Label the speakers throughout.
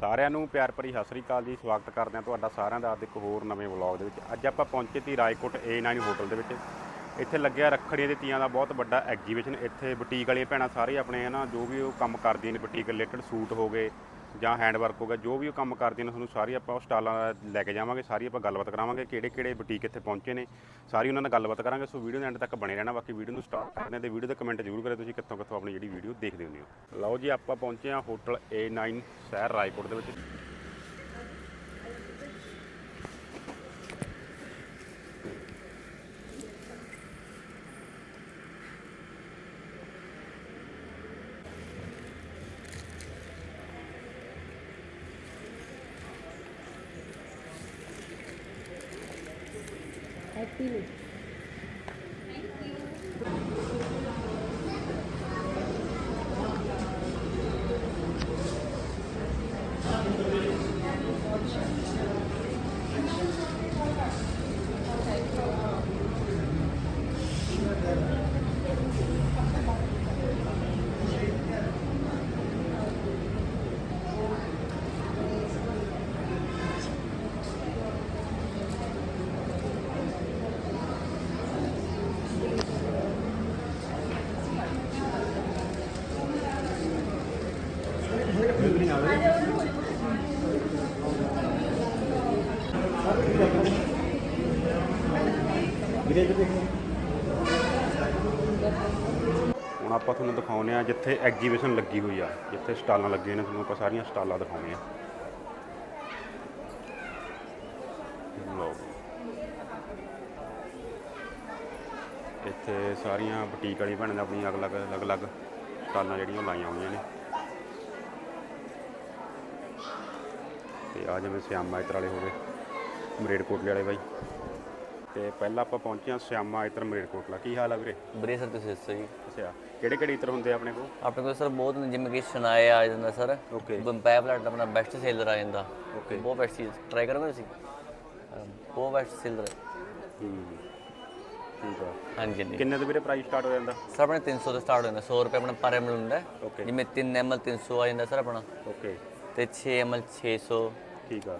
Speaker 1: ਸਾਰਿਆਂ ਨੂੰ ਪਿਆਰ ਭਰੀ ਸਤਿ ਸ੍ਰੀ ਅਕਾਲ ਜੀ। ਸਵਾਗਤ ਕਰਦੇ ਹਾਂ ਤੁਹਾਡਾ ਸਾਰਿਆਂ ਦਾ ਅੱਜ ਇੱਕ ਹੋਰ ਨਵੇਂ ਵਲੌਗ ਦੇ ਵਿੱਚ। ਅੱਜ ਆਪਾਂ ਪਹੁੰਚੇ ਤੀ ਰਾਏਕੋਟ A9 ਹੋਟਲ ਦੇ ਵਿੱਚ। ਇੱਥੇ ਲੱਗਿਆ ਰੱਖੜੀਆਂ ਦੇ ਤੀਆਂ ਦਾ ਬਹੁਤ ਵੱਡਾ ਐਗਜੀਬਿਸ਼ਨ ਇੱਥੇ ਬੁਟੀਕ ਵਾਲੀਆਂ ਭੈਣਾਂ ਸਾਰੇ ਆਪਣੇ ਨਾ ਜੋ ਵੀ ਉਹ ਕੰਮ ਕਰਦੀਆਂ ਨੇ, ਬੁਟੀਕ ਰਿਲੇਟਡ ਸੂਟ ਹੋ ਗਏ। ਜਾਂ ਹੈਂਡ ਵਰਕ ਹੋ ਗਿਆ, ਜੋ ਵੀ ਉਹ ਕੰਮ ਕਰਦੀਆਂ ਨੇ, ਤੁਹਾਨੂੰ ਸਾਰੀ ਆਪਾਂ ਉਹ ਸਟਾਲਾਂ ਲੈ ਕੇ ਜਾਵਾਂਗੇ, ਸਾਰੀ ਆਪਾਂ ਗੱਲਬਾਤ ਕਰਾਵਾਂਗੇ ਕਿਹੜੇ ਕਿਹੜੇ ਬੁਟੀਕ ਇੱਥੇ ਪਹੁੰਚੇ ਨੇ, ਸਾਰੀ ਉਹਨਾਂ ਨਾਲ ਗੱਲਬਾਤ ਕਰਾਂਗੇ, ਸੋ ਵੀਡੀਓ ਦੇ ਐਂਡ ਤੱਕ ਬਣੇ ਰਹਿਣਾ, ਬਾਕੀ ਵੀਡੀਓ ਨੂੰ ਸਟਾਰਟ ਕਰਦੇ ਹਾਂ ਤੇ ਵੀਡੀਓ ਦੇ ਕਮੈਂਟ ਜ਼ਰੂਰ ਕਰਿਓ, ਤੁਸੀਂ ਕਿੱਥੋਂ ਕਿੱਥੋਂ ਆਪਣੀ ਜਿਹੜੀ ਵੀਡੀਓ ਦੇਖਦੇ ਹੁੰਦੇ ਹੋ। ਲਓ ਜੀ, ਆਪਾਂ ਪਹੁੰਚੇ ਹਾਂ ਹੋਟਲ A9 ਸ਼ਹਿਰ ਰਾਏਕੋਟ ਦੇ ਵਿੱਚ। ਹੁਣ ਆਪਾਂ ਤੁਹਾਨੂੰ ਦਿਖਾਉਂਦੇ ਆ ਜਿੱਥੇ ਐਗਜੀਬਿਸ਼ਨ ਲੱਗੀ ਹੋਈ ਆ, ਜਿੱਥੇ ਸਟਾਲਾਂ ਲੱਗੀਆਂ ਨੇ, ਤੁਹਾਨੂੰ ਆਪਾਂ ਸਾਰੀਆਂ ਸਟਾਲਾਂ ਦਿਖਾਉਂਦੇ ਆ ਇੱਥੇ ਸਾਰੀਆਂ ਬੁਟੀਕ ਵਾਲੀ ਭੈਣਾਂ ਨੇ ਆਪਣੀਆਂ ਅਲੱਗ ਅਲੱਗ ਅਲੱਗ ਸਟਾਲਾਂ ਜਿਹੜੀਆਂ ਲਾਈਆਂ ਹੋਈਆਂ ਨੇ। ਤੇ ਆ ਜਿਵੇਂ ਸਿਆਮਾ ਇਤਰ ਵਾਲੇ ਹੋ ਗਏ ਮਰੇਡਕੋਟਲੇ ਵਾਲੇ ਬਾਈ। ਤੇ ਪਹਿਲਾਂ ਆਪਾਂ ਪਹੁੰਚੇ ਹਾਂ ਸਿਆਮਾ ਇਤਰ ਮਰੇਡਕੋਟਲਾ ਕੀ ਹਾਲ ਆ ਵੀਰੇ?
Speaker 2: ਵਧੀਆ ਸਰ ਤੁਸੀਂ ਦੱਸੋ ਜੀ?
Speaker 1: ਅੱਛਾ ਕਿਹੜੇ ਕਿਹੜੇ ਇਤਰ ਹੁੰਦੇ ਆ ਆਪਣੇ ਕੋਲ?
Speaker 2: ਆਪਣੇ ਕੋਲ ਸਰ ਬਹੁਤ ਨੇ ਜਿਵੇਂ ਕਿ ਸ਼ਨਾਏ ਆ ਜਾਂਦਾ ਸਰ।
Speaker 1: ਓਕੇ।
Speaker 2: ਬੰਪਾਇਰ ਪਲਾਟ ਆਪਣਾ ਬੈਸਟ ਸੇਲਰ ਆ ਜਾਂਦਾ।
Speaker 1: ਓਕੇ।
Speaker 2: ਬਹੁਤ ਬੈਸਟ ਚੀਜ਼ ਟਰਾਈ ਕਰੋਗੇ ਤੁਸੀਂ? ਬਹੁਤ ਬੈਸਟ ਸੇਲਰ
Speaker 1: ਹੂੰ ਠੀਕ ਆ।
Speaker 2: ਹਾਂਜੀ
Speaker 1: ਕਿੰਨੇ ਤੋਂ ਵੀਰੇ ਪ੍ਰਾਈਸ ਸਟਾਰਟ ਹੋ ਜਾਂਦਾ?
Speaker 2: ਸਰ ਆਪਣੇ 300 ਤੋਂ ਸਟਾਰਟ ਹੋ ਜਾਂਦਾ 100 ਰੁਪਏ ਆਪਣਾ ਪਰ ਐਮਐਲ ਹੁੰਦਾ।
Speaker 1: ਓਕੇ।
Speaker 2: ਜਿਵੇਂ 3 ਐਮਐਲ 300 ਆ ਜਾਂਦਾ ਸਰ ਆਪਣਾ।
Speaker 1: ਓਕੇ।
Speaker 2: ਤੇ 6 ਐਮਐਲ 600
Speaker 1: ਠੀਕ ਆ।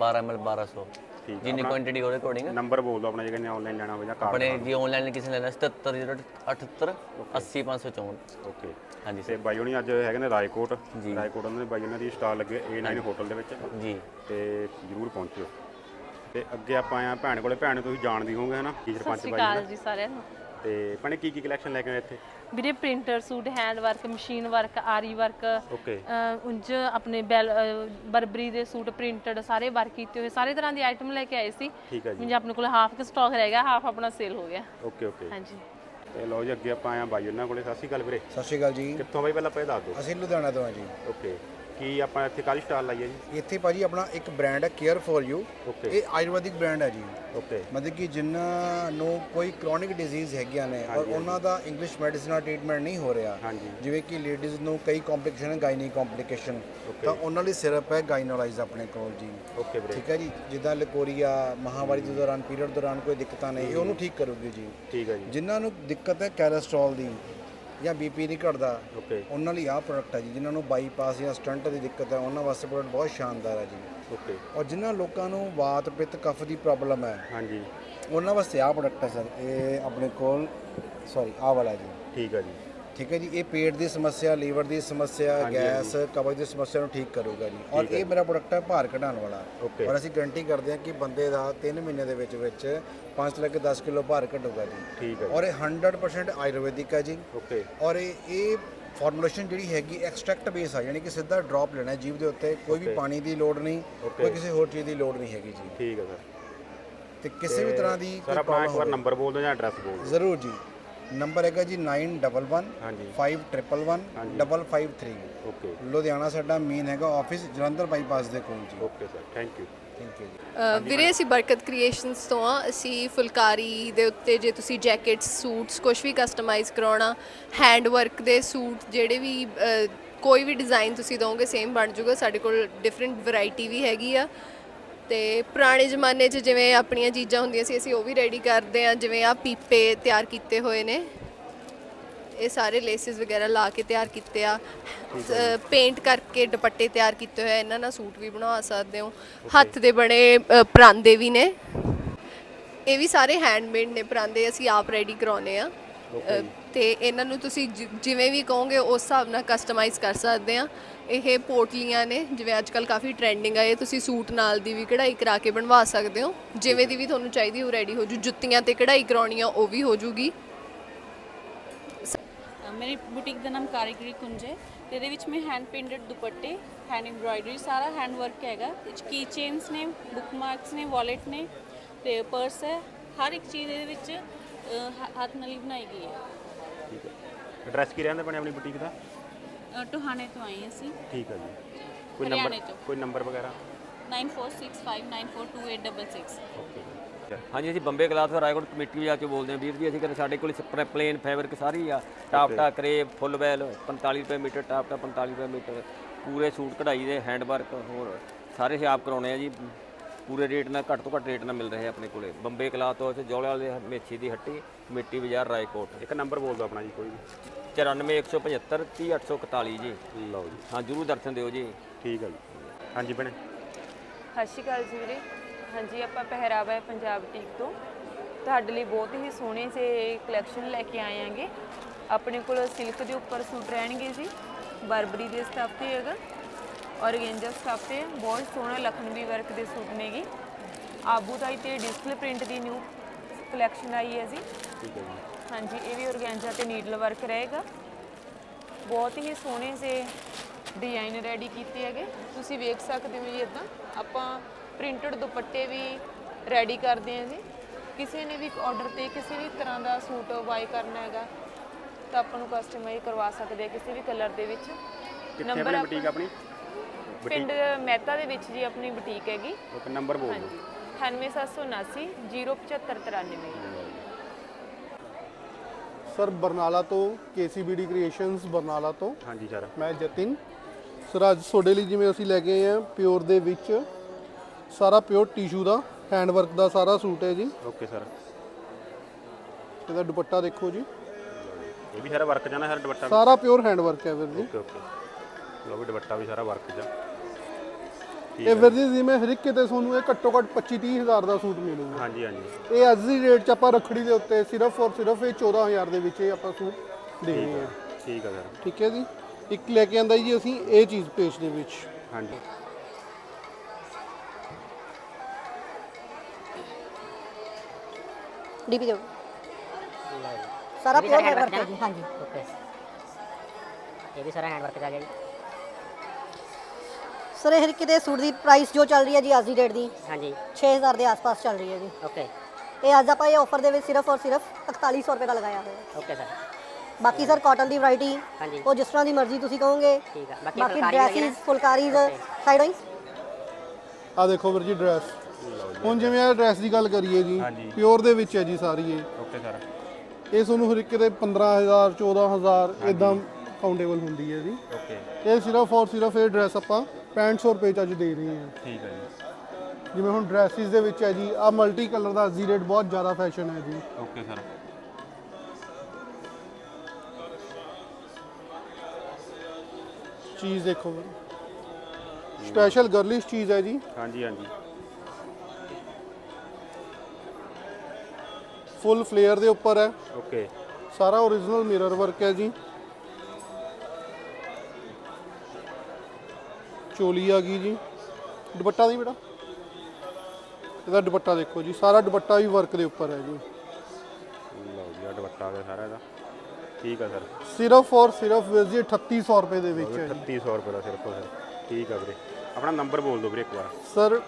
Speaker 2: 12 ਐਮਐਲ 1200
Speaker 1: ਠੀਕ ਆ
Speaker 2: ਜਿੰਨੀ ਕੁਆਂਟੀਟੀ ਉਹਦੇ ਅਕੋਰਡਿੰਗ
Speaker 1: ਨੰਬਰ ਬੋਲ ਦਿਓ ਆਪਣਾ ਜੇ ਕਹਿੰਦੇ ਆਨਲਾਈਨ ਲੈਣਾ ਹੋਵੇ ਜਾਂ ਕਾਰਡ
Speaker 2: ਆਪਣੇ ਜੀ ਆਨਲਾਈਨ ਕਿਸੇ ਨੇ ਲੈਣਾ 77 80564
Speaker 1: ਓਕੇ
Speaker 2: ਹਾਂਜੀ
Speaker 1: ਤੇ
Speaker 2: ਸਰ
Speaker 1: ਬਾਈ ਹੋਣੀ ਅੱਜ ਹੈਗੇ ਨੇ ਰਾਏਕੋਟ।
Speaker 2: ਜੀ।
Speaker 1: ਰਾਏਕੋਟ ਉਹਨਾਂ ਦੇ ਬਾਈ ਉਹਨਾਂ ਦੀ ਸਟਾਲ ਲੱਗੇ A9 ਹੋਟਲ ਦੇ ਵਿੱਚ।
Speaker 2: ਜੀ।
Speaker 1: ਤੇ ਜਰੂਰ ਪਹੁੰਚਿਓ। ਤੇ ਅੱਗੇ ਆਪਾਂ ਆਏ ਆ ਭੈਣ ਕੋਲੇ। ਭੈਣ ਨੂੰ ਤੁਸੀਂ ਜਾਣਦੀ ਹੋਵੋਗੇ ਹਨਾ? ਕੀ
Speaker 3: ਸਤਿ
Speaker 1: ਸਰਪੰਚ
Speaker 3: ਸ਼੍ਰੀ
Speaker 1: ਬਾਈ
Speaker 3: ਅਕਾਲ ਜੀ ਸਾਰਿਆਂ ਨੂੰ।
Speaker 1: ਤੇ ਭੈਣੇ ਕੀ ਕੀ ਕਲੈਕਸ਼ਨ ਲੈ ਕੇ ਆਏ ਇੱਥੇ?
Speaker 3: ਵੀਰੇ printer suit hand work machine work ਆਰੀ ਵਰਕ
Speaker 1: ਓਕੇ
Speaker 3: ਉਂਝ ਆਪਣੇ ਬੈਲ ਅਹ, ਬਰਬਰੀ ਦੇ ਸੂਟ ਪ੍ਰਿੰਟਡ ਸਾਰੇ ਵਰਕ ਕੀਤੇ ਹੋਏ ਸਾਰੇ ਤਰ੍ਹਾਂ ਦੀ ਆਈਟਮ ਲੈ ਕੇ ਆਏ ਸੀ।
Speaker 1: ਠੀਕ ਹੈ ਜੀ।
Speaker 3: ਉਂਝ ਆਪਣੇ ਕੋਲ ਹਾਫ ਕੁ ਸਟਾਕ ਰਹਿ ਗਿਆ ਹਾਫ ਆਪਣਾ ਸੇਲ ਹੋ ਗਿਆ।
Speaker 1: ਓਕੇ ਓਕੇ
Speaker 3: ਹਾਂਜੀ।
Speaker 1: ਤੇ ਲਓ ਜੀ ਅੱਗੇ ਆਪਾਂ ਆਏ ਆ ਬਾਈ ਉਹਨਾਂ ਕੋਲੇ। ਸਤਿ ਸ਼੍ਰੀ ਅਕਾਲ ਵੀਰੇ।
Speaker 4: ਸਤਿ ਸ਼੍ਰੀ ਅਕਾਲ ਜੀ।
Speaker 1: ਕਿੱਥੋਂ ਬਾਈ ਪਹਿਲਾਂ ਪਹਿਲਾਂ ਦੱਸ ਦਿਓ।
Speaker 4: ਅਸੀਂ ਲੁਧਿਆਣਾ ਤੋਂ ਹਾਂ ਜੀ।
Speaker 1: ਓਕੇ ਕੀ ਆਪਾਂ ਇੱਥੇ ਕਾਹਦੀ ਸਟਾਲ ਲਾਈ ਹੈ ਜੀ?
Speaker 4: ਇੱਥੇ ਭਾਜੀ ਆਪਣਾ ਇੱਕ ਬ੍ਰਾਂਡ ਹੈ ਕੇਅਰ ਫॉर ਯੂ
Speaker 1: ਓਕੇ
Speaker 4: ਇਹ ਆਯੁਰਵੈਦਿਕ ਬ੍ਰਾਂਡ ਹੈ ਜੀ।
Speaker 1: ਓਕੇ
Speaker 4: ਮਤਲਬ ਕਿ ਜਿਨ੍ਹਾਂ ਨੂੰ ਕੋਈ ਕ੍ਰੋਨਿਕ ਡਿਜ਼ੀਜ਼ ਹੈਗੀਆਂ ਨੇ ਔਰ ਉਹਨਾਂ ਦਾ ਇੰਗਲਿਸ਼ ਮੈਡੀਸਨ ਨਾਲ ਟ੍ਰੀਟਮੈਂਟ ਨਹੀਂ ਹੋ ਰਿਹਾ।
Speaker 1: ਹਾਂਜੀ।
Speaker 4: ਜਿਵੇਂ ਕਿ ਲੇਡੀਜ਼ ਨੂੰ ਕਈ ਕੰਪਲਿਕੇਸ਼ਨ ਹੈ ਗਾਇਨੀ ਕੰਪਲਿਕੇਸ਼ਨ ਤਾਂ ਉਹਨਾਂ ਲਈ ਸਿਰਪ ਹੈ ਗਾਇਨੋਲਾਈਜ਼ ਆਪਣੇ ਕੋਲ ਜੀ।
Speaker 1: ਓਕੇ ਵੀਰੇ।
Speaker 4: ਠੀਕ ਹੈ ਜੀ? ਜਿੱਦਾਂ ਲਿਕੋਰੀਆ ਮਹਾਵਾਰੀ ਦੇ ਦੌਰਾਨ ਪੀਰੀਅਡ ਦੌਰਾਨ ਕੋਈ ਦਿੱਕਤਾਂ ਨੇ ਇਹ ਉਹਨੂੰ ਠੀਕ ਕਰੂਗੀ ਜੀ।
Speaker 1: ਠੀਕ ਹੈ ਜੀ।
Speaker 4: ਜਿਨ੍ਹਾਂ ਨੂੰ ਦਿੱਕਤ ਹੈ ਕੋਲੇਸਟ੍ਰੋਲ ਦੀ ਜਾਂ ਬੀਪੀ ਨਹੀਂ ਘਟਦਾ।
Speaker 1: ਓਕੇ
Speaker 4: ਉਹਨਾਂ ਲਈ ਆਹ ਪ੍ਰੋਡਕਟ ਹੈ ਜੀ ਜਿਨ੍ਹਾਂ ਨੂੰ ਬਾਈਪਾਸ ਜਾਂ ਸਟੰਟ ਦੀ ਦਿੱਕਤ ਹੈ ਉਹਨਾਂ ਵਾਸਤੇ ਪ੍ਰੋਡਕਟ ਬਹੁਤ ਸ਼ਾਨਦਾਰ ਹੈ ਜੀ।
Speaker 1: ਓਕੇ
Speaker 4: ਔਰ ਜਿਨ੍ਹਾਂ ਲੋਕਾਂ ਨੂੰ ਵਾਤ ਪਿੱਤ ਕਫ ਦੀ ਪ੍ਰੋਬਲਮ ਹੈ
Speaker 1: ਹਾਂਜੀ।
Speaker 4: ਉਹਨਾਂ ਵਾਸਤੇ ਆਹ ਪ੍ਰੋਡਕਟ ਹੈ ਸਰ ਇਹ ਆਪਣੇ ਕੋਲ ਸੌਰੀ ਆਹ ਵਾਲਾ ਜੀ।
Speaker 1: ਠੀਕ ਹੈ ਜੀ।
Speaker 4: ਠੀਕ ਹੈ ਜੀ ਇਹ ਪੇਟ ਦੀ ਸਮੱਸਿਆ ਲੀਵਰ ਦੀ ਸਮੱਸਿਆ ਗੈਸ ਕਬਜ਼ ਦੀ ਸਮੱਸਿਆ ਨੂੰ ਠੀਕ ਕਰੂਗਾ ਜੀ। ਔਰ ਇਹ ਮੇਰਾ ਪ੍ਰੋਡਕਟ ਹੈ ਭਾਰ ਘਟਾਉਣ ਵਾਲਾ।
Speaker 1: ਓਕੇ
Speaker 4: ਔਰ ਅਸੀਂ ਗਾਰੰਟੀ ਕਰਦੇ ਹਾਂ ਕਿ ਬੰਦੇ ਦਾ 3 ਮਹੀਨੇ ਦੇ ਵਿੱਚ ਵਿੱਚ 5 ਤੋਂ ਲੈ ਕੇ 10 ਕਿਲੋ ਭਾਰ ਘਟੂਗਾ ਜੀ।
Speaker 1: ਠੀਕ ਹੈ
Speaker 4: ਔਰ ਇਹ 100% ਆਯੁਰਵੈਦਿਕ ਹੈ ਜੀ।
Speaker 1: ਓਕੇ
Speaker 4: ਔਰ ਇਹ ਇਹ ਫਾਰਮੂਲੇਸ਼ਨ ਜਿਹੜੀ ਹੈਗੀ ਐਕਸਟ੍ਰੈਕਟ ਬੇਸ ਆ ਯਾਨੀ ਕਿ ਸਿੱਧਾ ਡ੍ਰੌਪ ਲੈਣਾ ਜੀਭ ਦੇ ਉੱਤੇ। ਕੋਈ ਵੀ ਪਾਣੀ ਦੀ ਲੋੜ ਨਹੀਂ ਕੋਈ ਕਿਸੇ ਹੋਰ ਚੀਜ਼ ਦੀ ਲੋੜ ਨਹੀਂ ਹੈਗੀ ਜੀ।
Speaker 1: ਠੀਕ ਹੈ ਸਰ।
Speaker 4: ਤੇ ਕਿਸੇ ਵੀ ਤਰ੍ਹਾਂ ਦੀ
Speaker 1: ਸਰ ਆਪਣਾ ਇੱਕ ਵਾਰ ਨੰਬਰ ਬੋਲ ਦਿਓ ਜਾਂ ਐਡਰੈਸ ਬੋਲ ਦਿਓ।
Speaker 4: ਜ਼ਰੂਰ ਜੀ। ਨੰਬਰ ਹੈਗਾ ਜੀ 911
Speaker 1: ਹਾਂਜੀ।
Speaker 4: 5111 553
Speaker 1: ਓਕੇ।
Speaker 4: ਲੁਧਿਆਣਾ ਸਾਡਾ ਮੇਨ ਹੈਗਾ ਆਫਿਸ ਜਲੰਧਰ ਬਾਈਪਾਸ ਦੇ ਕੋਲ ਜੀ।
Speaker 1: Okay sir thank you
Speaker 4: thank you ਜੀ।
Speaker 5: ਵੀਰੇ ਅਸੀਂ ਬਰਕਤ ਕ੍ਰੀਏਸ਼ਨਸ ਤੋਂ ਆ ਅਸੀਂ ਫੁਲਕਾਰੀ ਦੇ ਉੱਤੇ ਜੇ ਤੁਸੀਂ ਜੈਕਟਸ ਸੂਟਸ ਕੁਝ ਵੀ ਕਸਟਮਾਈਜ਼ ਕਰਾਉਣਾ ਹੈਂਡ ਵਰਕ ਦੇ ਸੂਟ ਜਿਹੜੇ ਵੀ ਅ, ਕੋਈ ਵੀ ਡਿਜ਼ਾਈਨ ਤੁਸੀਂ ਦੋਗੇ ਸੇਮ ਬਣ ਜਾਊਗਾ ਸਾਡੇ ਕੋਲ ਡਿਫਰੈਂਟ ਵੈਰਾਈਟੀ ਵੀ ਹੈਗੀ ਆ। ਤੇ ਪੁਰਾਣੇ ਜ਼ਮਾਨੇ 'ਚ ਜਿਵੇਂ ਆਪਣੀਆਂ ਚੀਜ਼ਾਂ ਹੁੰਦੀਆਂ ਸੀ ਅਸੀਂ ਉਹ ਵੀ ਰੈਡੀ ਕਰਦੇ ਆ ਜਿਵੇਂ ਆ ਪੀਪੇ ਤਿਆਰ ਕੀਤੇ ਹੋਏ ਨੇ। ਇਹ ਸਾਰੇ ਲੇਸਿਸ ਵਗੈਰਾ ਲਾ ਕੇ ਤਿਆਰ ਕੀਤੇ ਆ। ਪੇਂਟ ਕਰਕੇ ਦੁਪੱਟੇ ਤਿਆਰ ਕੀਤੇ ਹੋਏ ਆ। ਇਹਨਾਂ ਨਾਲ ਸੂਟ ਵੀ ਬਣਵਾ ਸਕਦੇ ਹੋ। ਹੱਥ ਦੇ ਬਣੇ ਅ, ਪਰਾਂਦੇ ਵੀ ਨੇ। ਇਹ ਵੀ ਸਾਰੇ ਹੈਂਡਮੇਡ ਨੇ ਪਰਾਂਦੇ ਅਸੀਂ ਆਪ ਰੈਡੀ ਕਰਾਉਨੇ ਆ ਅ, ਤੇ ਇਹਨਾਂ ਨੂੰ ਤੁਸੀਂ ਜਿ- ਜਿਵੇਂ ਵੀ ਕਹੋਗੇ ਉਸ ਹਿਸਾਬ ਨਾਲ ਕਸਟਮਾਈਜ਼ ਕਰ ਸਕਦੇ ਆ ਇਹ ਪੋਟਲੀਆਂ ਨੇ ਜਿਵੇਂ ਅੱਜ ਕੱਲ ਕਾਫੀ ਟ੍ਰੈਂਡਿੰਗ ਆ ਇਹ ਤੁਸੀਂ ਸੂਟ ਨਾਲ ਦੀ ਵੀ ਕਢਾਈ ਕਰਾ ਕੇ ਬਣਵਾ ਸਕਦੇ ਹੋ। ਜਿਵੇਂ ਦੀ ਵੀ ਤੁਹਾਨੂੰ ਚਾਹੀਦੀ ਉਹ ਰੈਡੀ ਹੋ ਜੂ। ਜੁੱਤੀਆਂ ਤੇ ਕਢਾਈ ਕਰਾਉਣੀ ਆ ਉਹ ਵੀ ਹੋ ਜੂਗੀ।
Speaker 6: ਅ, ਮੇਰੀ ਬੁਟੀਕ ਦਾ ਨਾਮ ਕਾਰੀਗਰੀ ਕੁੰਜ। ਹੈ ਤੇ ਇਹਦੇ ਵਿੱਚ ਮੈਂ ਹੈਂਡ ਪੇਂਟਡ ਦੁਪੱਟੇ ਹੈਂਡ ਐਮਬ੍ਰਾਇਡਰੀ ਸਾਰਾ ਹੈਂਡ ਵਰਕ ਹੈਗਾ। ਇਹ 'ਚ ਕੀ ਚੇਨਸ ਨੇ ਬੁੱਕ ਮਾਰਕਸ ਨੇ ਵਾਲਟ ਨੇ ਤੇ ਪਰਸ ਹੈ। ਹਰ ਇੱਕ ਚੀਜ਼ ਇਹਦੇ ਵਿੱਚ ਅ, ਹ- ਹੱਥ ਨਾਲ ਹੀ ਬਣਾਈ ਗਈ
Speaker 1: ਹੈ। ਐਡਰੈਸ ਕੀ ਰਹਿੰਦਾ ਬਣੇ ਆਪਣੀ ਬੁਟੀਕ ਦਾ?
Speaker 6: ਅ, ਟੋਹਾਣੇ ਤੋਂ ਆਈ ਅਸੀਂ।
Speaker 1: ਠੀਕ ਹੈ ਜੀ। ਕੋਈ ਨੰਬਰ
Speaker 6: ਹਰਿਆਣੇ ਤੋਂ।
Speaker 1: ਕੋਈ ਨੰਬਰ ਵਗੈਰਾ?
Speaker 6: 9465942866
Speaker 1: ਓਕੇ
Speaker 7: ਹਾਂਜੀ ਅਸੀਂ ਬੰਬੇ ਕਲਾਸ ਤੋਂ ਰਾਏਕੋਟ ਕਮੇਟੀ ਵੀ ਆ ਕੇ ਬੋਲਦੇ ਹਾਂ ਵੀਰ ਜੀ। ਅਸੀਂ ਕਹਿੰਦੇ ਸਾਡੇ ਕੋਲ ਸਪਰੇ ਪਲੇਨ ਫੈਬਰਿਕ ਸਾਰੀ ਆ। ਟਾਪ ਟਾ ਕਰੇਪ ਫੁੱਲ ਵੈਲ 45 ਰੁਪਏ ਮੀਟਰ ਟਾਪ ਟਾ 45 ਰੁਪਏ ਮੀਟਰ। ਪੂਰੇ ਸੂਟ ਕਢਾਈ ਦੇ ਹੈਂਡ ਵਰਕ ਹੋਰ। ਸਾਰੇ ਅਸੀਂ ਆਪ ਕਰਾਉਣੇ ਆ ਜੀ। ਪੂਰੇ ਰੇਟ ਨਾਲ ਘੱਟ ਤੋਂ ਘੱਟ ਰੇਟ ਨਾਲ ਮਿਲ ਰਹੇ ਆ ਆਪਣੇ ਕੋਲੇ। ਬੰਬੇ ਕਲਾਸ ਤੋਂ ਇੱਥੇ ਜੋਲੇ ਵਾਲੇ ਮੇਥੀ ਦੀ ਹੱਟੀ ਕਮੇਟੀ ਬਾਜ਼ਾਰ ਰਾਏਕੋਟ।
Speaker 1: ਇੱਕ ਨੰਬਰ ਬੋਲ ਦਿਓ ਆਪਣਾ ਜੀ ਕੋਈ ਵੀ।
Speaker 7: 94175 30841 ਜੀ।
Speaker 1: ਲਓ ਜੀ।
Speaker 7: ਹਾਂ ਜਰੂਰ ਦਰਸ਼ਨ ਦਿਓ ਜੀ।
Speaker 1: ਠੀਕ ਹੈ ਜੀ। ਹਾਂਜੀ ਭੈਣੇ।
Speaker 8: ਸਤਿ ਸ਼੍ਰੀ ਅਕਾਲ ਜੀ ਵੀਰੇ। ਹਾਂਜੀ ਆਪਾਂ ਪਹਿਰਾਵਾ ਹੈ ਪੰਜਾਬ ਟੀਕ ਤੋਂ। ਤੁਹਾਡੇ ਲਈ ਬਹੁਤ ਹੀ ਸੋਹਣੇ ਸੇ ਕਲੈਕਸ਼ਨ ਲੈ ਕੇ ਆਏ ਆਂਗੇ। ਆਪਣੇ ਕੋਲ ਸਿਲਕ ਦੇ ਉੱਪਰ ਸੂਟ ਰਹਿਣਗੇ ਜੀ। ਬਰਬਰੀ ਦੇ ਸਟੱਫ ਤੇ ਹੈਗਾ ਔਰਗੈਂਜਾ ਸਟੱਫ ਤੇ ਬਹੁਤ ਸੋਹਣਾ ਲਖਨਵੀ ਵਰਕ ਦੇ ਸੂਟ ਨੇਗੇ ਆਬੂ ਦਾਈ ਤੇ ਡਿਸਪਲੇ ਪ੍ਰਿੰਟ ਦੀ ਨਿਊ ਕਲੈਕਸ਼ਨ ਆਈ ਹੈ ਜੀ।
Speaker 1: ਠੀਕ ਹੈ ਜੀ।
Speaker 8: ਹਾਂਜੀ ਇਹ ਵੀ ਔਰਗੈਂਜਾ ਤੇ ਨੀਡਲ ਵਰਕ ਰਹੇਗਾ। ਬਹੁਤ ਹੀ ਸੋਹਣੇ ਸੇ ਡਿਜ਼ਾਈਨ ਰੈਡੀ ਕੀਤੇ ਹੈਗੇ। ਤੁਸੀਂ ਵੇਖ ਸਕਦੇ ਹੋ ਜੀ ਇਦਾਂ। ਆਪਾਂ ਪ੍ਰਿੰਟਡ ਦੁਪੱਟੇ ਵੀ ਰੈਡੀ ਕਰਦੇ ਹਾਂ ਜੀ। ਕਿਸੇ ਨੇ ਵੀ ਆਰਡਰ ਤੇ ਕਿਸੇ ਵੀ ਤਰ੍ਹਾਂ ਦਾ ਸੂਟ ਬਾਈ ਕਰਨਾ ਹੈਗਾ ਤਾਂ ਆਪਾਂ ਨੂੰ ਕਸਟਮਾਈਜ਼ ਕਰਵਾ ਸਕਦੇ ਆ ਕਿਸੇ ਵੀ ਕਲਰ ਦੇ ਵਿੱਚ।
Speaker 1: ਬੁਟੀਕ ਆਪਣੀ?
Speaker 8: ਪਿੰਡ ਮਹਿਤਾ ਦੇ ਵਿੱਚ ਜੀ ਆਪਣੀ ਬੁਟੀਕ ਹੈਗੀ।
Speaker 1: ਓਕੇ ਨੰਬਰ ਬੋਲ ਦਿਓ
Speaker 8: ਹਾਂਜੀ 98779 07593
Speaker 9: ਸਰ ਬਰਨਾਲਾ ਤੋਂ KCBD ਕ੍ਰੀਏਸ਼ਨਸ ਬਰਨਾਲਾ ਤੋਂ।
Speaker 1: ਹਾਂਜੀ ਸਰ।
Speaker 9: ਮੈਂ ਜਤਿਨ। ਸਰ ਅੱਜ ਤੁਹਾਡੇ ਲਈ ਜਿਵੇਂ ਅਸੀਂ ਲੈ ਕੇ ਆਏ ਹਾਂ ਪਿਓਰ ਦੇ ਵਿੱਚ ਸਾਰਾ ਪਿਓਰ ਟਿਸ਼ੂ ਦਾ ਹੈਂਡ ਵਰਕ ਦਾ ਸਾਰਾ ਸੂਟ ਹੈ ਜੀ।
Speaker 1: Okay sir.
Speaker 9: ਇਹਦਾ ਦੁਪੱਟਾ ਦੇਖੋ ਜੀ।
Speaker 1: ਇਹ ਵੀ ਸਾਰਾ ਵਰਕ ਜਾਣਾ ਸਰ ਦੁਪੱਟਾ
Speaker 9: ਸਾਰਾ ਪਿਓਰ ਹੈਂਡ ਵਰਕ ਹੈ ਵੀਰ ਜੀ।
Speaker 1: Okay okay. ਲਓ ਵੀ ਦੁਪੱਟਾ ਵੀ ਸਾਰਾ ਵਰਕ ਜਾ
Speaker 9: ਇਹ
Speaker 1: ਹੈ।
Speaker 9: ਵੀਰ ਜੀ ਜਿਵੇਂ ਹਰ ਇੱਕ ਕਿਤੇ ਤੁਹਾਨੂੰ ਇਹ ਘੱਟੋ ਘੱਟ 25 30 ਹਜ਼ਾਰ ਦਾ ਸੂਟ ਮਿਲੂਗਾ।
Speaker 1: ਹਾਂਜੀ ਹਾਂਜੀ।
Speaker 9: ਇਹ ਅੱਜ ਦੀ ਰੇਟ 'ਚ ਆਪਾਂ ਰੱਖੜੀ ਦੇ ਉੱਤੇ ਸਿਰਫ ਔਰ ਸਿਰਫ ਇਹ 14000 ਦੇ ਵਿੱਚ ਇਹ ਆਪਾਂ ਸੂਟ ਦੇ ਰਹੇ ਹਾਂ
Speaker 1: ਠੀਕ ਹੈ ਸਰ।
Speaker 9: ਠੀਕ ਹੈ ਜੀ? ਇੱਕ ਲੈ ਕੇ ਆਂਦਾ ਜੀ ਅਸੀਂ ਇਹ ਚੀਜ਼ ਪੇਜ ਦੇ ਵਿੱਚ।
Speaker 1: ਹਾਂਜੀ।
Speaker 10: ਡੀਪੀ ਦਿਓ ਸਾਰਾ ਪਿਓਰ ਹੈਂਡ ਵਰਕ ਹੈ ਜੀ। ਹਾਂਜੀ।
Speaker 11: ਓਕੇ ਇਹ ਵੀ ਸਾਰਾ ਹੈਂਡ ਵਰਕ ਆ ਗਿਆ ਜੀ।
Speaker 10: ਸਰ ਇਹ ਕਿਤੇ ਸੂਟ ਦੀ ਪ੍ਰਾਈਸ ਜੋ ਚੱਲ ਰਹੀ ਹੈ ਜੀ ਅੱਜ ਦੀ ਡੇਟ ਦੀ
Speaker 11: ਹਾਂਜੀ।
Speaker 10: 6000 ਦੇ ਆਸ-ਪਾਸ ਚੱਲ ਰਹੀ ਹੈ ਜੀ।
Speaker 11: ਓਕੇ
Speaker 10: ਇਹ ਅੱਜ ਆਪਾਂ ਇਹ ਆਫਰ ਦੇ ਵਿੱਚ ਸਿਰਫ ਔਰ ਸਿਰਫ 4100 ਰੁਪਏ ਦਾ ਲਗਾਇਆ ਹੋਇਆ ਹੈ।
Speaker 11: ਓਕੇ ਸਰ
Speaker 10: ਬਾਕੀ ਸਰ ਕਾਟਨ ਦੀ ਵੈਰਾਈਟੀ
Speaker 11: ਹਾਂਜੀ।
Speaker 10: ਉਹ ਜਿਸ ਤਰ੍ਹਾਂ ਦੀ ਮਰਜ਼ੀ ਤੁਸੀਂ ਕਹੋਗੇ।
Speaker 11: ਠੀਕ ਆ। ਬਾਕੀ
Speaker 10: ਬਾਕੀ
Speaker 11: ਫੁਲਕਾਰੀ ਵਗੈਰਾ
Speaker 10: ਡਰੈਸਿਸ ਫੁਲਕਾਰੀਜ਼ ਸਾਈਡ ਵਾਈਜ਼
Speaker 9: ਆ ਦੇਖੋ ਵੀਰ ਜੀ ਡਰੈਸ ਹੁਣ ਜਿਵੇਂ ਆ ਡਰੈਸ ਦੀ ਗੱਲ ਕਰੀਏ ਜੀ
Speaker 1: ਹਾਂਜੀ।
Speaker 9: ਪਿਓਰ ਦੇ ਵਿੱਚ ਹੈ ਜੀ ਸਾਰੀ ਇਹ।
Speaker 1: ਓਕੇ ਸਰ
Speaker 9: ਇਹ ਤੁਹਾਨੂੰ ਹਰ ਇੱਕ ਦੇ 15000 14000 ਇਦਾਂ ਕਾਊਂਟੇਬਲ ਹੁੰਦੀ ਹੈ ਜੀ।
Speaker 1: ਓਕੇ
Speaker 9: ਇਹ ਸਿਰਫ ਔਰ ਸਿਰਫ ਇਹ ਡਰੈਸ ਆਪਾਂ 6500 ਰੁਪਏ ਚ ਅੱਜ ਦੇ ਰਹੇ ਹਾਂ।
Speaker 1: ਠੀਕ ਹੈ ਜੀ।
Speaker 9: ਜਿਵੇਂ ਹੁਣ ਡਰੈਸਿਸ ਦੇ ਵਿੱਚ ਹੈ ਜੀ ਆ ਮਲਟੀ ਕਲਰ ਦਾ ਜੀ ਰੇਟ ਬਹੁਤ ਜ਼ਿਆਦਾ ਫੈਸ਼ਨ ਹੈ ਜੀ।
Speaker 1: ਓਕੇ ਸਰ
Speaker 9: ਚੀਜ਼ ਦੇਖੋ। ਸਪੈਸ਼ਲ ਗਰਲਿਸ਼ ਚੀਜ਼ ਹੈ ਜੀ।
Speaker 1: ਹਾਂਜੀ ਹਾਂਜੀ।
Speaker 9: ਫੁੱਲ ਫਲੇਅਰ ਦੇ ਉੱਪਰ ਹੈ।
Speaker 1: ਓਕੇ
Speaker 9: ਸਾਰਾ origignal ਮਿਰਰ ਵਰਕ ਹੈ ਜੀ। ਚੋਲੀ ਆ ਗਈ ਜੀ। ਦੁਪੱਟਾ ਨਹੀਂ ਬੇਟਾ। ਇਹਦਾ ਦੁਪੱਟਾ ਦੇਖੋ ਜੀ। ਸਾਰਾ ਦੁਪੱਟਾ ਵੀ ਵਰਕ ਦੇ ਉੱਪਰ ਹੈ ਜੀ।
Speaker 1: ਲਓ ਜੀ ਆ ਦੁਪੱਟਾ ਆ ਗਿਆ ਸਾਰਾ ਇਹਦਾ। ਠੀਕ ਹੈ ਸਰ।
Speaker 9: ਸਿਰਫ ਔਰ ਸਿਰਫ ਵੀਰ ਜੀ 3800 ਰੁਪਏ ਦੇ ਵਿੱਚ ਹੈ ਜੀ।
Speaker 1: 3800 ਰੁਪਏ ਦਾ ਸਿਰਫ ਸਰ। ਠੀਕ ਹੈ ਵੀਰੇ। ਆਪਣਾ ਨੰਬਰ ਬੋਲ ਦਿਓ ਵੀਰੇ ਇੱਕ ਵਾਰ।
Speaker 9: Sir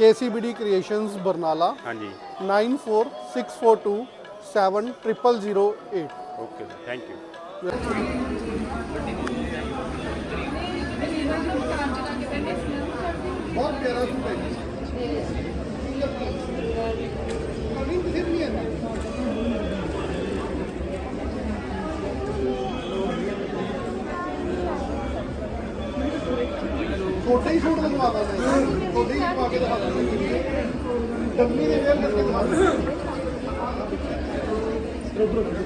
Speaker 9: KCBD creations Barnala.
Speaker 1: ਹਾਂਜੀ।
Speaker 9: 94642 7008
Speaker 1: ਓਕੇ ਸਰ। Thank you.
Speaker 9: ਬਹੁਤ ਪਿਆਰਾ ਸੂਟ ਹੈ ਜੀ ਛੋਟੇ ਹੀ ਸੂਟ ਲਗਵਾ ਦਾਂਗੇ ਛੋਟੇ ਹੀ ਪਾ ਕੇ ਦਿਖਾ ਦਾਂਗੇ ਡੰਮੀ ਦੇ ਵੇਅਰ ਕਰਕੇ ਦਿਖਾ ਦਾਂਗੇ
Speaker 12: ਸਭ ਤੋਂ ਵਧੀਆ ਲੱਗਿਆ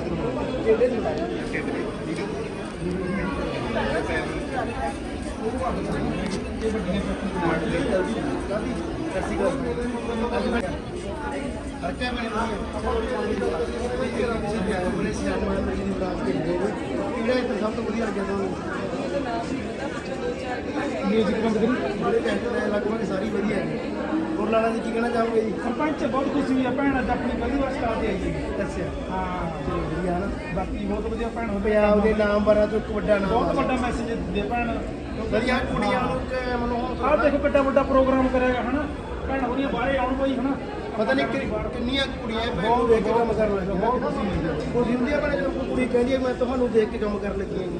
Speaker 12: ਤੁਹਾਨੂੰ ਮਿਊਜ਼ਿਕ ਬੰਦ ਕਰੀ। ਜਿਹੜੇ ਲਗਭਗ ਸਾਰੀ ਵਧੀਆ ਹੈ ਲਾਲਾ ਜੀ ਕੀ ਕਹਿਣਾ ਚਾਹੋਗੇ ਜੀ?
Speaker 13: ਸਰਪੰਚ ਬਹੁਤ ਖੁਸ਼ੀ ਆ ਭੈਣ ਅੱਜ ਆਪਣੀ ਪਹਿਲੀ ਵਾਰ ਸਟਾਰ ਤੇ ਆਈ ਜੀ।
Speaker 12: ਅੱਛਾ।
Speaker 13: ਹਾਂ।
Speaker 12: ਚਲੋ ਵਧੀਆ ਨਾ।
Speaker 13: ਬਾਕੀ ਬਹੁਤ ਵਧੀਆ ਭੈਣ ਹੋਵੇ
Speaker 12: ਪੰਜਾਬ ਦੇ ਨਾਮ ਬਾਰਾਂ ਤੋਂ ਇੱਕ ਵੱਡਾ ਨਾਮ
Speaker 13: ਬਹੁਤ
Speaker 12: ਆ।
Speaker 13: ਵੱਡਾ ਮੈਸੇਜ ਦੇ ਭੈਣ।
Speaker 12: ਵਧੀਆ ਕੁੜੀਆਂ ਨੂੰ ਕਿ ਮਨੋਂ ਹੌਸਲਾ
Speaker 13: ਦੇਖ ਕਿੱਡਾ ਵੱਡਾ ਪ੍ਰੋਗਰਾਮ ਕਰਿਆਗਾ ਹਨਾ। ਭੈਣ ਹੋਰੀਆਂ ਬਾਹਰੇ ਆਉਣ ਕੋਈ ਹਨਾ।
Speaker 12: ਪਤਾ ਨਹੀਂ ਕਿੰਨੀਆਂ ਕੁੜੀਆਂ ਨੂੰ ਦੇਖ ਕੇ ਕੰਮ ਕਰਨ ਲੱਗੀਆਂ।
Speaker 13: ਬਹੁਤ ਖੁਸ਼ੀ ਹੈ
Speaker 12: ਹੁੰਦੀ ਹੈ ਭੈਣੇ ਜਦੋਂ ਕੁੜੀ ਕਹਿੰਦੀ ਹੈ ਮੈਂ ਤੁਹਾਨੂੰ ਦੇਖ ਕੇ ਕੰਮ ਕਰਨ ਲੱਗੀ ਹਾਂ ਜੀ।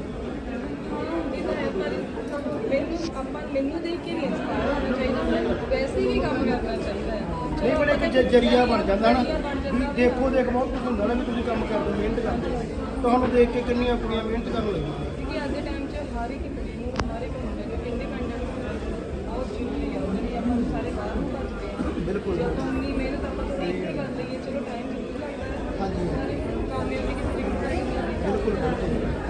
Speaker 6: ਮੈਨੂੰ ਆਪਾਂ ਮੈਨੂੰ ਦੇਖ ਕੇ ਨਹੀਂ ਇੰਸਪਾਇਰ ਹੋਣਾ ਚਾਹੀਦਾ ਮੈਨੂੰ ਵੈਸੇ ਹੀ ਕੰਮ ਕਰਨਾ ਚਾਹੀਦਾ ਹੈ।
Speaker 12: ਨਹੀਂ ਬੜੇ ਕਿ ਜਰੀਆ ਬਣ ਜਾਂਦਾ ਨਾ ਵੀ ਦੇਖੋ ਦੇਖ ਬਹੁਤ ਕੁਝ ਹੁੰਦਾ ਨਾ ਵੀ ਤੁਸੀਂ ਕੰਮ ਕਰਦੇ ਹੋ, ਮਿਹਨਤ ਕਰਦੇ ਹੋ। ਤੁਹਾਨੂੰ ਦੇਖ ਕੇ ਕਿੰਨੀਆਂ ਕੁੜੀਆਂ ਮਿਹਨਤ ਕਰਨ ਲੱਗੀਆਂ।
Speaker 6: ਕਿਉਂਕਿ ਅੱਜ ਦੇ ਟਾਈਮ 'ਚ ਹਰ ਇੱਕ ਕੁੜੀ ਨੂੰ ਹਰ ਇੱਕ ਮੁੰਡੇ ਨੂੰ ਇੰਡੀਪੈਂਡੈਂਟ ਹੋਣਾ ਬਹੁਤ ਜ਼ਰੂਰੀ ਹੈ। ਉਹਦੇ ਲਈ ਆਪਾਂ ਸਾਰੇ ਬਾਹਰ ਨੂੰ ਭੱਜਦੇ ਹਾਂ।
Speaker 12: ਬਿਲਕੁਲ।
Speaker 6: ਜੇ ਆਪਾਂ ਉਨੀ ਮਿਹਨਤ ਆਪਾਂ ਥੋੜੀ ਇੱਥੇ ਕਰ ਲਈਏ ਚਲੋ ਟਾਈਮ ਜ਼ਰੂਰ ਲੱਗਦਾ ਹੈ।
Speaker 12: ਹਾਂਜੀ।
Speaker 6: ਇੱਕ ਕਾਮਯਾਬੀ ਕਿਸੇ ਦੀ ਨਹੀਂ ਮਿਲਦੀ
Speaker 12: ਬਿਲਕੁਲ ਬਿਲਕੁਲ।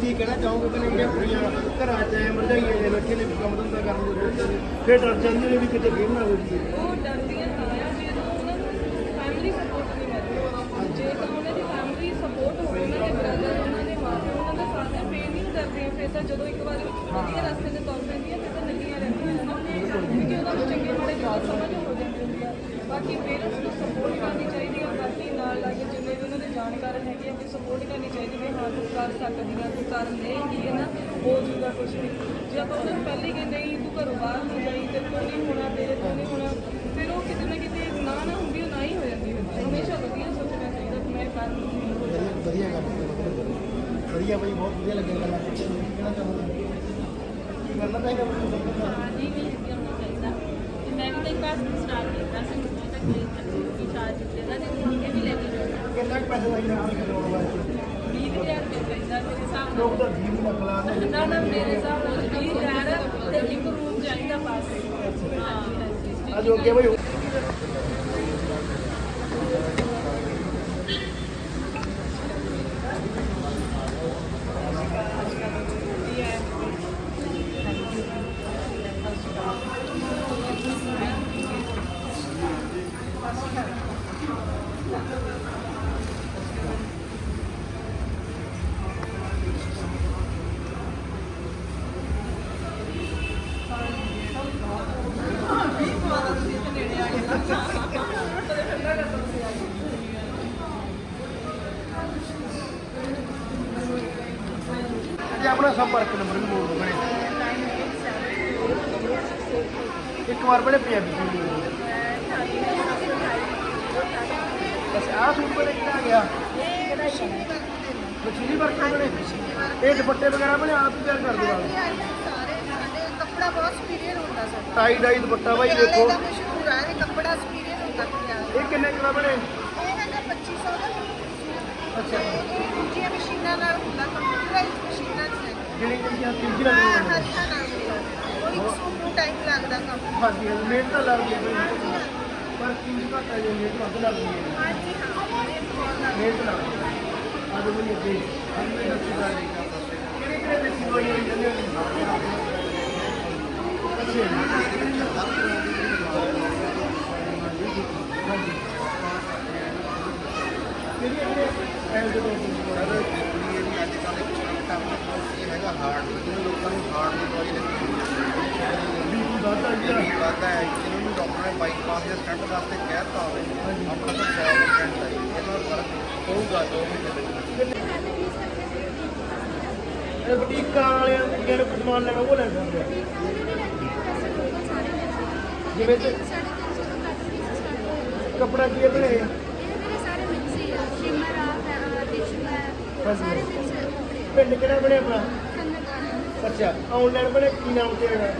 Speaker 12: ਕੀ ਕਹਿਣਾ ਚਾਹੋਗੇ ਕਿ ਜਿਹੜੀਆਂ ਕੁੜੀਆਂ ਘਰਾਂ 'ਚ ਐ ਮਰਜਾਈਆਂ ਜੇ ਬੈਠੇ ਨੇ ਵੀ ਕੰਮ ਧੰਦਾ ਕਰਨ ਦੇ ਸੋਚਦੇ ਫਿਰ ਡਰ ਜਾਂਦੀਆਂ ਨੇ ਵੀ ਕਿਤੇ ਗੇਮ ਨਾ ਹੋ ਜਾਈਏ
Speaker 6: ਉਹ ਡਰਦੀਆਂ ਤਾਂ ਆ ਜਦੋਂ ਉਹਨਾਂ ਨੂੰ ਫੈਮਿਲੀ ਸਪੋਰਟ ਨਹੀਂ ਮਿਲਦੀ ਜੇ ਤਾਂ ਉਹਨਾਂ ਦੀ ਫੈਮਿਲੀ ਸਪੋਰਟ ਹੋਵੇ, ਉਹਨਾਂ ਦੇ ਬ੍ਰਦਰ ਉਹਨਾਂ ਦੇ ਮਾਪੇ ਉਹਨਾਂ ਦਾ ਸਾਥ ਦੇ ਪੇ ਨਹੀਂ ਕਰਦੀਆਂ, ਫਿਰ ਤਾਂ ਜਦੋਂ ਇੱਕ ਵਾਰ ਵਧੀਆ ਰਸਤੇ ਤੇ ਤੁਰ ਪੈਂਦੀਆਂ ਫਿਰ ਤਾਂ ਨੰਗੀਆਂ ਰਹਿੰਦੀਆਂ ਹਨ ਕਿਉਂਕਿ ਉਹਨਾਂ ਨੂੰ ਚੰਗੇ ਮਾੜੇ ਦੀ ਸਮਝ ਹੋ ਜਾਂਦੀ ਹੁੰਦੀ ਆ। ਬਾਕੀ ਪੇਰੈਂਟਸ ਨੂੰ ਸਪੋਰਟ ਕਰਨੀ ਚਾਹੀਦੀ ਹੈ ਬਾਕੀ ਨਾਲ ਲੱਗੇ ਜਿੰਨੇ ਵੀ ਉਹਨਾਂ ਦੇ ਜਾਣਕਾਰ ਹੈਗੇ ਆ ਕਿ ਸਪੋਰਟ ਕਰਨੀ ਚਾਹੀਦੀ ਵੀ ਹਾਂ, ਤੂੰ ਕਰ ਸਕਦੀ ਆ। ਕਰ ਲਏਗੀ ਹੈ ਨਾ ਹੋ ਜੂਗਾ ਕੁਝ ਵੀ। ਜੇ ਆਪਾਂ ਉਹਨਾਂ ਨੂੰ ਪਹਿਲੇ ਹੀ ਕਹਿੰਦੇ ਨਹੀਂ ਤੂੰ ਘਰੋਂ ਬਾਹਰ ਨਹੀਂ ਜਾਈ ਤੇ ਕੋਈ ਨਹੀਂ ਹੋਣਾ ਤੇਰੇ ਤੋਂ ਨਹੀਂ ਹੋਣਾ ਫਿਰ ਉਹ ਕਿਤੇ ਨਾ ਕਿਤੇ ਨਾ ਨਾ ਹੁੰਦੀ ਉਹ ਨਾ ਹੀ ਹੋ ਜਾਂਦੀ ਹੈ। ਹਮੇਸ਼ਾ ਵਧੀਆ ਸੋਚਣਾ ਚਾਹੀਦਾ ਕਿ ਮੈਂ ਕਰ
Speaker 12: ਵਧੀਆ ਗੱਲ ਹੈ। ਵਧੀਆ ਬਈ ਬਹੁਤ ਵਧੀਆ ਲੱਗਿਆ ਗੱਲਾਂ ਕੀ ਕਹਿਣਾ ਚਾਹੋਗੇ ਕੀ ਕਰਨਾ ਚਾਹੀਦਾ ਬੰਦੇ ਨੂੰ?
Speaker 6: ਨਹੀਂ ਨਹੀਂ ਵਧੀਆ ਹੋਣਾ ਚਾਹੀਦਾ। ਤੇ ਮੈਂ ਵੀ ਤਾਂ ਇੱਕ ਵਾਰ ਸਟਾਰਟ ਕੀਤਾ ਸੀ ਮੈਂ ਤਾਂ ਕੋਈ ਚਾਰਜ ਦਿੱਤੇ ਤੇ ਇਹ ਵੀ ਲੈ ਕੇ ਜਾਣਾ
Speaker 12: ਕਿੰਨਾ ਕੁ ਪੈਸੇ ਲੱਗਦਾ ਆਪਣੀ ਕਰਵਾਉਣ ਵਾਸਤੇ
Speaker 6: 20000 ਪੈਂਦਾ ਮੇਰੇ ਹਿਸਾਬ ਨਾਲ
Speaker 12: ਲੋਕ ਤਾਂ 20 ਵੀ ਲੱਖ ਲਾ ਦਿੰਦੇ
Speaker 6: ਨਾ। ਨਾ ਮੇਰੇ ਹਿਸਾਬ ਨਾਲ 20000 ਤੇ ਇੱਕ ਰੂਮ ਚਾਹੀਦਾ ਬਸ। ਹਾਂ ਹਾਂਜੀ।
Speaker 12: ਅੱਜ ਅੱਗੇ ਬਈ ਜੀ ਆਪਣਾ ਸੰਪਰਕ ਨੰਬਰ ਵੀ ਬੋਲ ਬਣੇ ਇੱਕ ਵਾਰ ਬੜੇ ਪੰਜਾਬੀ ਦਿਓ ਅੱਛਾ ਆਹ ਸੂਟ ਬਣੇ ਕਿਹੜਾ ਗਿਆ? ਮਸ਼ੀਨੀ ਵਰਕ ਬਣੇ ਇਹ ਦੁਪੱਟੇ ਵਗੈਰਾ ਬਣੇ ਆਪ ਹੀ ਤਿਆਰ ਕਰ ਦਿਓ
Speaker 14: ਕੱਪੜਾ ਬਹੁਤ ਸੁਪੀਰੀਅਰ ਹੁੰਦਾ ਸਰ
Speaker 12: ਟਾਈ ਡਾਈ ਦੁਪੱਟਾ ਦੇਖੋ।
Speaker 14: ਇਹਦਾ ਮਸ਼ਹੂਰ ਹੈ ਇਹ ਕੱਪੜਾ ਸੁਪੀਰੀਅਰ ਹੁੰਦਾ ਪੰਜਾਬ
Speaker 12: ਇਹ ਕਿੰਨੇ ਕਿਲੋ ਬਣੇ?
Speaker 14: ਇਹ ਹੈਗਾ 2500 ਦਾ।
Speaker 12: ਅੱਛਾ।
Speaker 14: ਦੂਜੀਆਂ ਮਸ਼ੀਨਾਂ ਨਾਲ ਹੁੰਦਾ ਕੰਪਿਊਟਰਾਈਜ਼ ਮਸ਼ੀਨਾਂ। ਹੈ
Speaker 12: ਜਿਹੜੀ ਜਿਹੜੀਆਂ ਤੀਜੀ
Speaker 14: ਹਾਂ
Speaker 12: ਲੱਗਦੀ
Speaker 14: ਹੱਥਾਂ ਨਾਲ ਹੁੰਦਾ ਉਹ ਇੱਕ ਸੂਟ ਨੂੰ ਟਾਈਮ ਲੱਗਦਾ ਕੰਮ।
Speaker 12: ਹਾਂਜੀ ਹਾਂਜੀ ਮਿਹਨਤ ਤਾਂ ਲੱਗਦੀ ਹੈ। ਪਰ ਚੀਜ਼ ਘੱਟ ਹੈ ਜੀ ਮਿਹਨਤ ਵੱਧ ਲੱਗਦੀ ਹੈ।
Speaker 14: ਹਾਂਜੀ ਹਾਂ। ਬਹੁਤ
Speaker 12: ਲੱਗਦਾ ਹੈ ਅੱਜ ਵੀ ਅੱਗੇ ਅੱਜ ਵੀ ਅੱਛੀ ਗੱਲ ਹੈ ਕਿਹੜੇ ਕਿਹੜੇ ਦੇਸੀ ਦਵਾਈਆਂ ਜਾਂਦੇ ਹੋ
Speaker 4: ਹੈਗਾ ਹਾਰਟ ਜਿਹਨਾਂ ਲੋਕਾਂ ਨੂੰ ਹਾਰਟ ਦੀ ਦਵਾਈ ਲੱਗੀ ਵਾਦਾ ਹੈ ਜਿਹਨਾਂ ਨੂੰ ਡਾਕਟਰ ਨੇ ਬਾਈਪਾਸ ਜਾਂ ਸਟੰਟ ਵਾਸਤੇ ਕਹਿ ਦਿੱਤਾ ਹੋਵੇ ਆਪਣਾ ਤਾਂ 100% ਹੈ। ਇਹਨਾਂ ਦਾ ਫ਼ਰਕ ਹੋਊਗਾ ਜੋ ਵੀ ਚੱਲੇਗਾ
Speaker 12: ਇਹ ਬੁਟੀਕਾਂ ਵਾਲਿਆਂ ਜਿਹੜੇ ਸਮਾਨ ਲੈਣਾ ਉਹ ਲੈ ਸਕਦੇ ਆ। ਜਿਵੇਂ ਤੇ ਕੱਪੜਾ ਕੀ ਹੈ ਬਣੇ ਪਿੰਡ ਕਿਹੜਾ ਬਣਿਆ ਆਪਣਾ? ਅੱਛਾ ਆਨਲਾਈਨ ਬਣੇ ਕੀ ਨਾਮ ਤੇ ਹੈਗਾ?